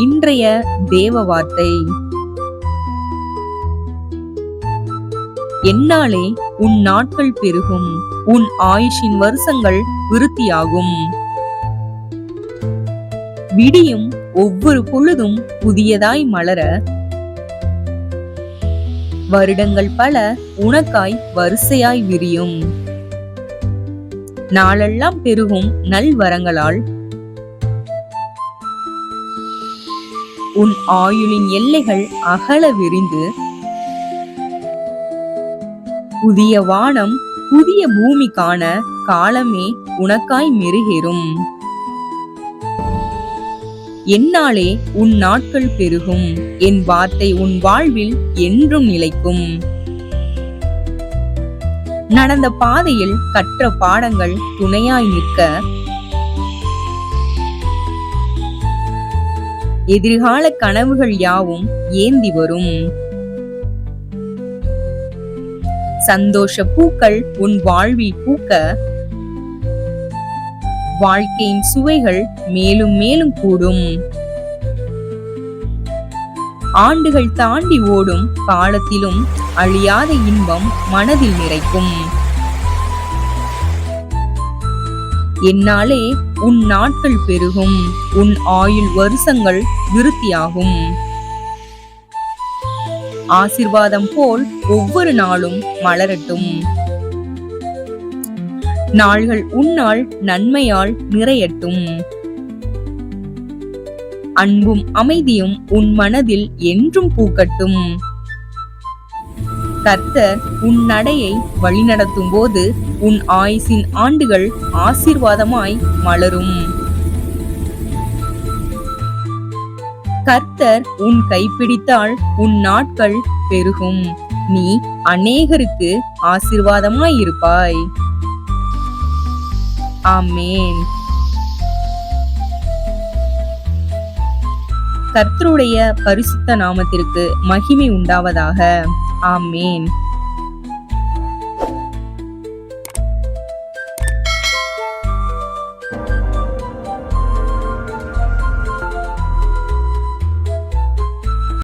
இன்றைய தேவ வார்த்தை. என்னாலே உன் நாட்கள் பெருகும் உன் ஆயுஷின் வருஷங்கள் விருத்தியாகும். விடியும் ஒவ்வொரு பொழுதும் புதியதாய் மலர. வருடங்கள் பல உனக்காய் வரிசையாய் விரியும். நாளெல்லாம் பெருகும் நல்வரங்களால் உன் ஆயுளின் எல்லைகள் அகல விரிந்து புதிய வானம் புதிய பூமி காண காலமே உனக்காய் மெருகேறும். என்னாலே உன் நாட்கள் பெருகும். என் வார்த்தை உன் வாழ்வில் என்றும் நிலைக்கும். நடந்த பாதையில் கற்ற பாடங்கள் துணையாய் நிற்க எதிர்கால கனவுகள் யாவும் ஏந்தி வரும். சந்தோஷ பூக்கள் உன் வாழ்வில் பூக்க வாழ்க்கையின் சுவைகள் மேலும் மேலும் கூடும். ஆண்டுகள் தாண்டி ஓடும் காலத்திலும் அழியாத இன்பம் மனதில் நிறைக்கும். என்னாலே உன் நாட்கள் பெருகும் உன் ஆயுள் வருஷங்கள் விருத்தியாகும். ஆசிர்வாதம் போல் ஒவ்வொரு நாளும் மலரட்டும். நாள்கள் உன்னால் நன்மையால் நிறையட்டும். அன்பும் அமைதியும் உன் மனதில் என்றும் பூக்கட்டும். கர்த்தர் உன் நடையை வழிநடத்தும் போது உன் ஆயுசின் ஆண்டுகள் ஆசீர்வாதமாய் மலரும். கர்த்தர் உன் கைப்பிடித்தால் உன் நாட்கள் பெருகும். நீ அநேகருக்கு ஆசீர்வாதமாய் இருப்பாய் ஆமேன். கர்த்தருடைய பரிசுத்த நாமத்திற்கு மகிமை உண்டாவதாக. ஆமேன்.